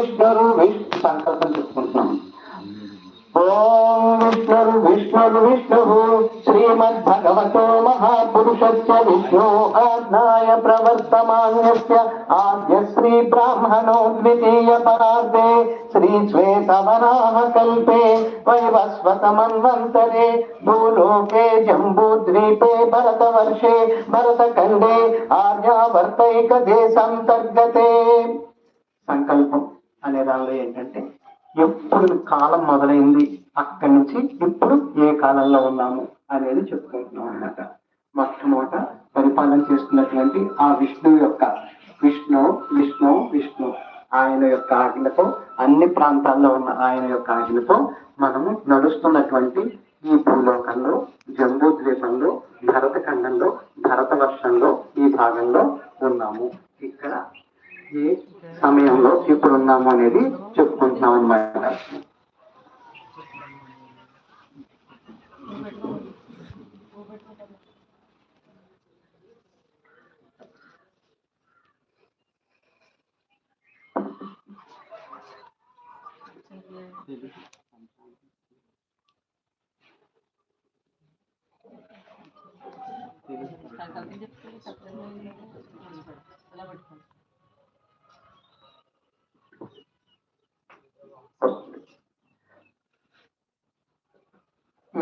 విష్ణురు విష్ణు సంకల్పం చెప్పుకుంటున్నాం. ఓం విష్ణురు విష్ణురు విష్ణు శ్రీమద్ భగవతో మహాపురుషస్య విష్ణు ఆజ్ఞాయ ప్రవర్తమాన్యస్య ఆద్య శ్రీ బ్రాహ్మణో ద్వితీయ పరార్థే శ్రీ శ్వేతవరాహ కల్పే వైవస్వత మన్వంతరే భూలోకే జంబూద్వీపే భరతవర్షే భరతఖండే ఆర్యావర్తైక దేశంతర్గతే సంకల్పం. అనే దానిలో ఏంటంటే ఎప్పుడు కాలం మొదలైంది అక్కడి నుంచి ఇప్పుడు ఏ కాలంలో ఉన్నాము అనేది చెప్పుకుంటున్నాం అన్నమాట. మొట్టమొదట పరిపాలన చేస్తున్నటువంటి ఆ విష్ణువు యొక్క విష్ణు విష్ణు విష్ణు ఆయన యొక్క ఆజ్ఞతో అన్ని ప్రాంతాల్లో ఉన్న ఆయన యొక్క ఆజ్ఞతో మనము నడుస్తున్నటువంటి ఈ భూలోకంలో జంబూ ద్వీపంలో భరతఖండంలో భరతవర్షంలో ఈ భాగంలో ఉన్నాము. ఇక్కడ ఏ సమయంలో ఇప్పుడు ఉన్నాము అనేది చెప్పుకుంటున్నాం అన్నమాట.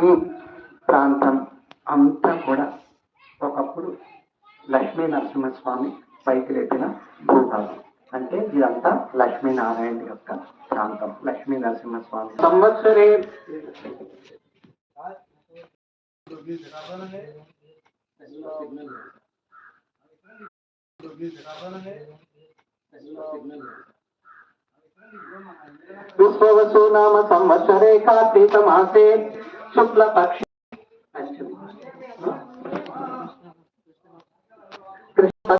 ఈ ప్రాంతం అంతా కూడా ఒకప్పుడు లక్ష్మీ నరసింహస్వామి పైకి లేపిన భూభాగం. అంటే ఇదంతా లక్ష్మీనారాయణ యొక్క ప్రాంతం లక్ష్మీ నరసింహస్వామి. సంవత్సరే. విశ్వవసు నామ సంవత్సరే కార్తీక మాసే হামলা পাখি